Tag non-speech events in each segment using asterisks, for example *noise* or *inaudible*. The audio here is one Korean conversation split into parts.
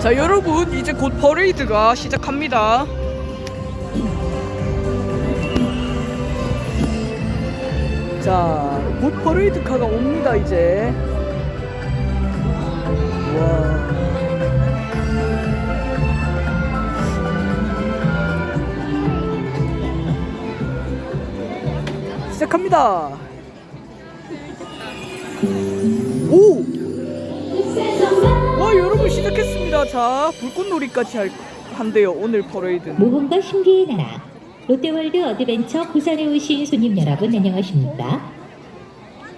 자 여러분 이제 곧 퍼레이드가 시작합니다. 자, 곧 퍼레이드 카가 옵니다 이제. 와. 시작합니다. 오! 자 불꽃놀이까지 할, 한대요 오늘 퍼레이드는. 모험과 신비의 나라 롯데월드 어드벤처 부산에 오신 손님 여러분 안녕하십니까?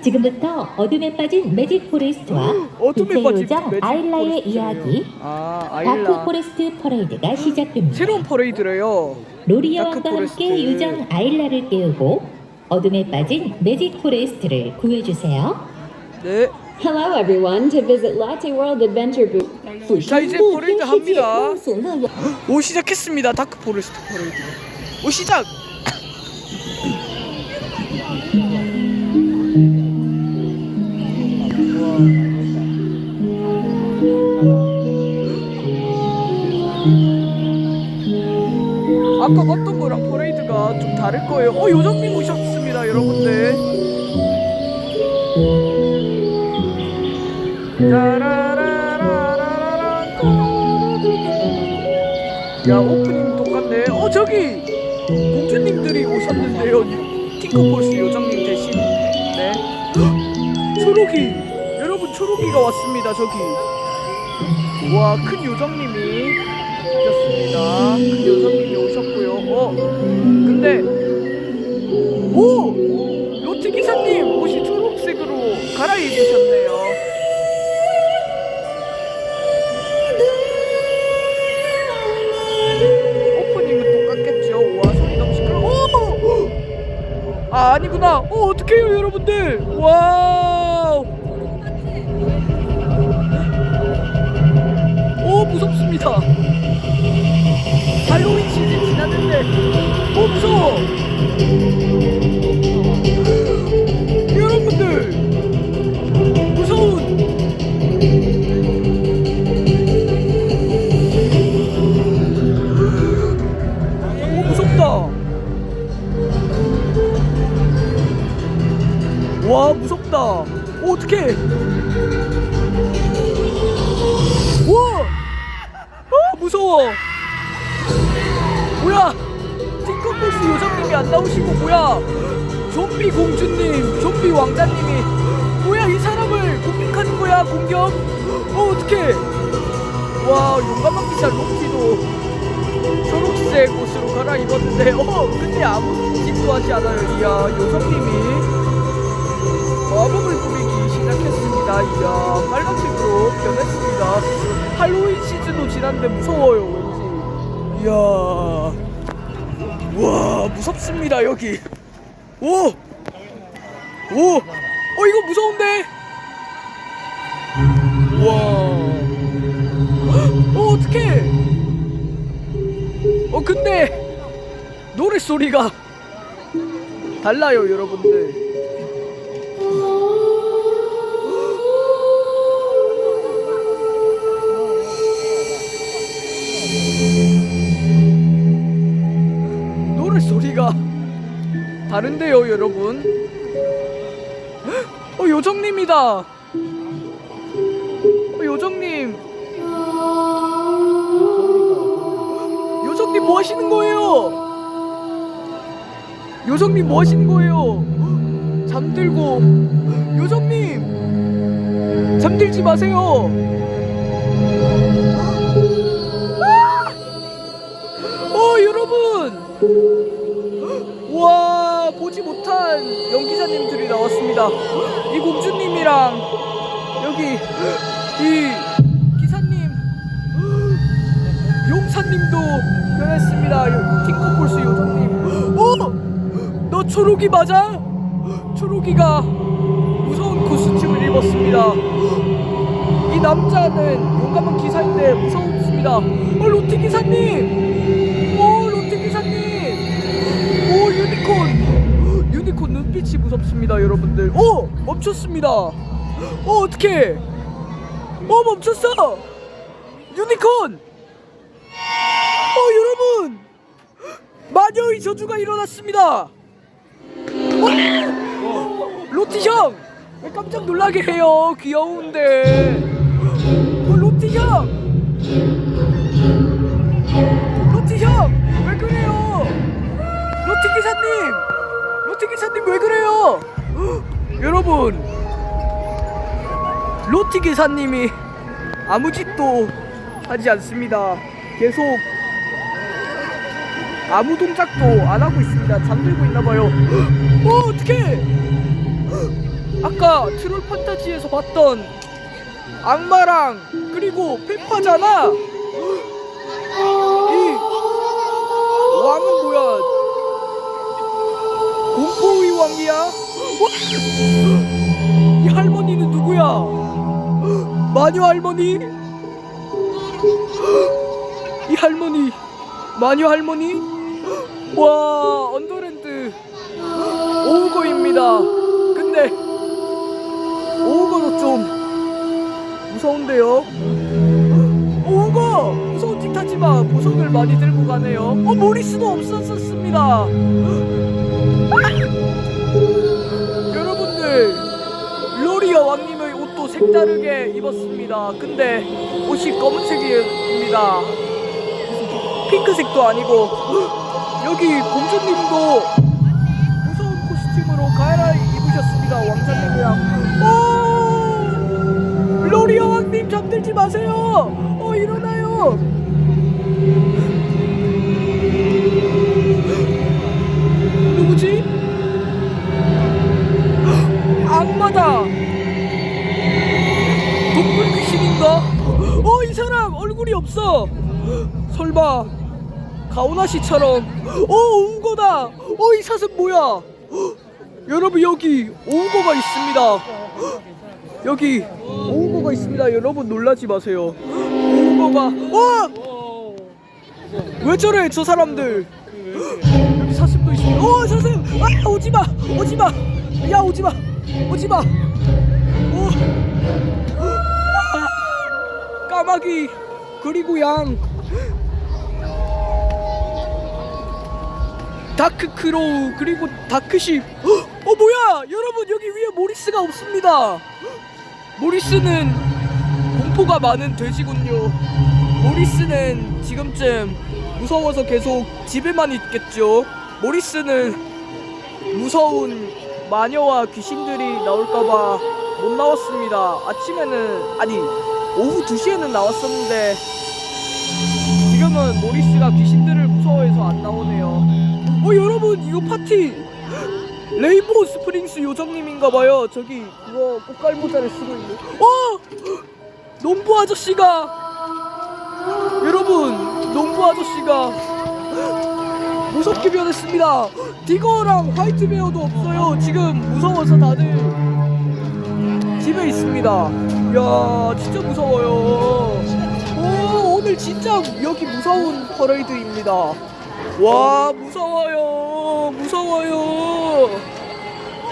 지금부터 어둠에 빠진 매직 포레스트와 *gasps* 어둠에 빠진 요정 매직 아일라의 포레스트네요. 이야기 아 다크 아일라. 포레스트 퍼레이드가 시작됩니다. 새로운 퍼레이드래요. 로리 다크 여왕과 포레스트. 함께 요정 아일라를 깨우고 어둠에 빠진 매직 포레스트를 구해주세요. 네. Hello, everyone, to visit Latte World Adventure Booth. 자 이제 퍼레이드 합니다. 오 시작했습니다. 다크 포레스트 퍼레이드. 오 시작. 아까 봤던 거랑 퍼레이드가 좀 다를 거예요. 어 요정님 오셨습니다, 여러분들. 야 오프닝 똑같네. 어 저기 공주님들이 오셨는데요. 팅커폴스 요정님 대신. 네. 헉, 초록이 여러분 초록이가 왔습니다. 저기. 와 큰 요정님이 오셨습니다. 큰 요정님이 오셨고요. 어 근데 오 로트 기사님 옷이 초록색으로 갈아입으셨네요. 아 아니구나. 어 어떡해요 여러분들. 와우. 오 무섭습니다. 할로윈 시즌 지났는데 오 무서워. 오 어떡해. 와. 아 무서워. 뭐야? 팅커폴스 요정님이 안 나오시고 뭐야? 좀비 공주님, 좀비 왕자님이 뭐야 이 사람을 공격하는 거야 공격? 어 어떡해? 와 용감한 기사 로키도 초록색 옷으로 갈아입었는데 어 근데 아무 짓도 하지 않아요 이야 요정님이 마법을 부리기 시작했습니다. 이야 빨간색으로 변했습니다. 할로윈 시즌도 지났는데 무서워요 왠지. 이야 와 무섭습니다 여기. 오! 오! 어 이거 무서운데? 와. 어 어떡해? 어 근데 노래 소리가 달라요 여러분들 다른데요 여러분 어 요정님이다 어 요정님 요정님 뭐 하시는 거예요? 요정님 뭐 하시는 거예요? 잠들고 요정님 잠들지 마세요. 아! 어 여러분 와 보지 못한 연기자님들이 나왔습니다. 이 공주님이랑 여기 이 기사님 용사님도 변했습니다. 팅커폴스 요정님. 어? 너 초록이 맞아? 초록이가 무서운 코스튬을 입었습니다. 이 남자는 용감한 기사인데 무섭습니다. 어 로티 기사님. 여러분들. 오 멈췄습니다. 어 어떻게? 어 멈췄어. 유니콘! 어 여러분! 마녀의 저주가 일어났습니다! 어? 로티 형! 왜 깜짝 놀라게 해요? 귀여운데. 어, 로티 형! 여러분! 로티 기사님이 아무 짓도 하지 않습니다. 계속 아무 동작도 안 하고 있습니다. 잠들고 있나 봐요. *gasps* 어, 어떡해! *gasps* 아까 트롤 판타지에서 봤던 악마랑 그리고 페파잖아. *gasps* 이 왕은 뭐야? 공포의 왕이야? 이 할머니는 누구야? 마녀 할머니? 이 할머니 마녀 할머니? 와 언더랜드 오우거입니다 근데 오우거도 좀 무서운데요 오우거 무서운 짓 하지마 보석을 많이 들고 가네요 어 모리스도 없었었습니다 여러분들 로리아 왕님의 옷도 색다르게 입었습니다. 근데 옷이 검은색입니다. 핑크색도 아니고 *gasps* 여기 공주님도 무서운 코스튬으로 갈아 입으셨습니다. 왕자님이랑 오 로리아 왕님 잠들지 마세요. 어 일어나요. 이 사람 얼굴이 없어. 설마 가오나 씨처럼. 어 오우거다. 어 이 사슴 뭐야? 여러분 여기 오우거가 있습니다. 여기 오우거가 있습니다. 여러분 놀라지 마세요. 오우거가 어! 왜 저래 저 사람들? 여기 사슴도 있습니다. 어 사슴! 아 오지마! 오지마! 야 오지마! 오지마! 오 까마귀 그리고 양. 다크 크로우 그리고 다크십 어 뭐야? 여러분 여기 위에 모리스가 없습니다. 모리스는 공포가 많은 돼지군요. 모리스는 지금쯤 무서워서 계속 집에만 있겠죠. 모리스는 무서운 마녀와 귀신들이 나올까봐 못 나왔습니다. 아침에는 아니 오후 2시에는 나왔었는데 지금은 모리스가 귀신들을 무서워해서 안 나오네요. 어 여러분 이거 파티 레인보우 스프링스 요정님인가봐요. 저기 그거 꽃갈 모자를 쓰고 있는. 어 농부 아저씨가 여러분 농부 아저씨가 무섭게 변했습니다. 디거랑 화이트 베어도 없어요. 지금 무서워서 다들 집에 있습니다. 야, 진짜 무서워요. 오, 오늘 진짜 여기 무서운 퍼레이드입니다. 와, 무서워요. 무서워요.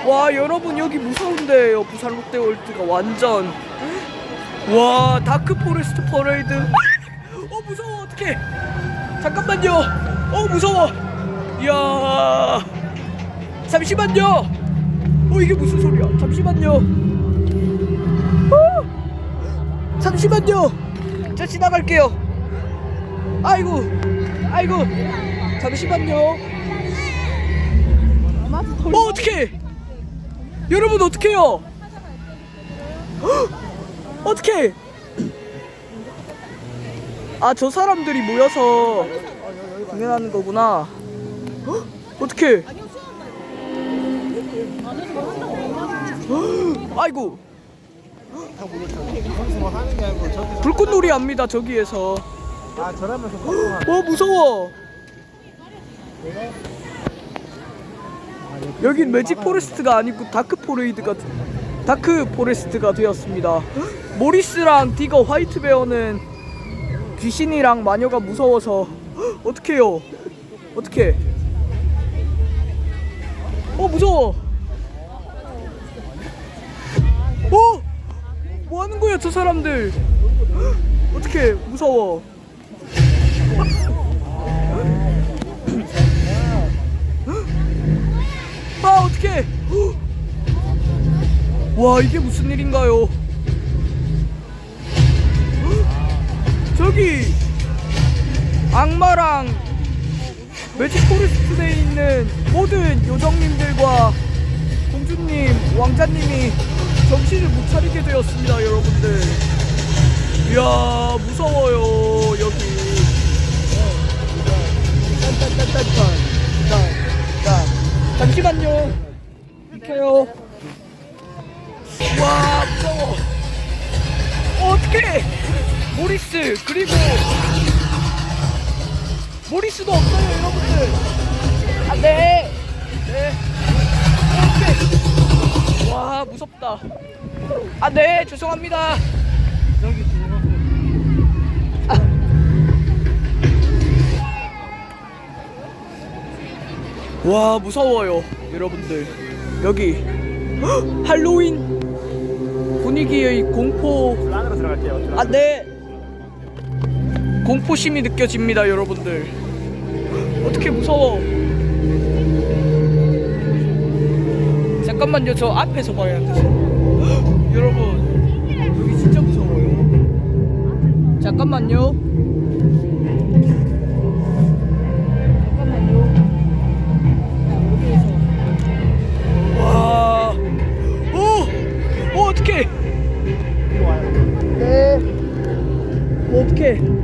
와, 여러분 여기 무서운데요. 부산 롯데월드가 완전. 와, 다크 포레스트 퍼레이드. 어, 무서워. 어떡해. 잠깐만요. 어, 무서워. 이야. 잠시만요. 어, 이게 무슨 소리야? 잠시만요. 어! 잠시만요. 저 지나갈게요. 아이고, 아이고, 잠시만요. 어 어떡해? 여러분 어떡해요? 어떡해? 아저 사람들이 모여서 공연하는 거구나. 헉, 어떡해? 아이고. 방송을 하는 게 아니고 저기 불꽃놀이 합니다 저기에서. 아 저러면서 방송하는 어 무서워. 여긴 매직 포레스트가 아니고 다크 포레이드가 다크 포레스트가 되었습니다. 모리스랑 디거 화이트 베어는 귀신이랑 마녀가 무서워서. 어떡해요? 어떡해? 어 무서워 저 사람들. *gasps* 어떻게 무서워. *gasps* 아 어떡해. *gasps* 와 이게 무슨 일인가요? 저기 악마랑 매직 포레스트에 있는 모든 요정님들과 공주님, 왕자님이 정신을 못 차리게 되었습니다, 여러분들. 이야, 무서워요, 여기. 잠시만요. 비켜요. 와, 무서워. 어, 어떡해! 모리스, 그리고 모리스도 없어요, 여러분들. 아, 네. 네. 오케이. 와, 무섭다. 아, 네, 죄송합니다. 여기 와, 무서워요, 여러분들. 여기 헉, 할로윈 분위기의 공포. 안으로 들어갈게요. 아, 네. 공포심이 느껴집니다, 여러분들. 어떻게 무서워? 잠깐만요 저 앞에서 봐야 앉으세요 *gasps* 여러분 여기 진짜 무서워요. 잠깐만요. 잠깐만요.